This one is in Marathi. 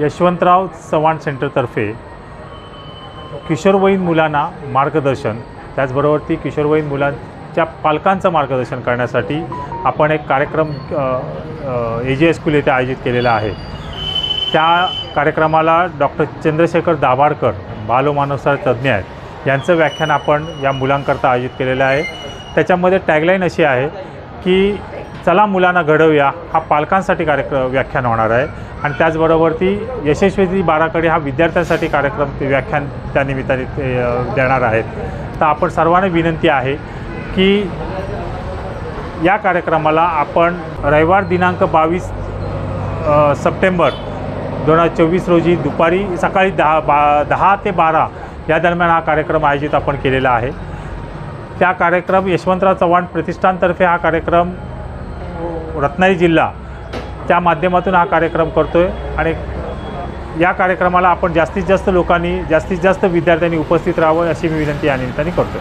यशवंतराव चव्हाण सेंटरतर्फे किशोरवयीन मुलांना मार्गदर्शन. त्याचबरोबर ती किशोरवयीन मुलांच्या पालकांचं मार्गदर्शन करण्यासाठी आपण एक कार्यक्रम ए जे स्कूल येथे आयोजित केलेला आहे. त्या कार्यक्रमाला डॉक्टर चंद्रशेखर दाभाडकर बालमानवसार तज्ज्ञ आहेत. यांचं व्याख्यान आपण या मुलांकरता आयोजित केलेलं आहे. त्याच्यामध्ये टॅगलाईन अशी आहे की चला मुलांना घडवूया. हा पालकांसाठी कार्यक्रम व्याख्यान होणार आहे. आणि त्याचबरोबर ती यशस्वी बाराकडे हा विद्यार्थ्यांसाठी कार्यक्रम ते व्याख्यान त्या निमित्ताने ते देणार आहेत. तर आपण सर्वांना विनंती आहे की या कार्यक्रमाला आपण रविवार दिनांक बावीस सप्टेंबर दोन हजार चोवीस रोजी दुपारी सकाळी दहा बा दहा ते बारा या दरम्यान हा कार्यक्रम आयोजित आपण केलेला आहे. त्या कार्यक्रम यशवंतराव चव्हाण प्रतिष्ठानतर्फे हा कार्यक्रम रत्नागिरी जिल्हा त्या माध्यमातून हा कार्यक्रम करतो आहे आणि या कार्यक्रमाला आपण जास्तीत जास्त लोकांनी जास्तीत जास्त विद्यार्थ्यांनी उपस्थित राहावं अशी मी विनंती या निमित्ताने करतो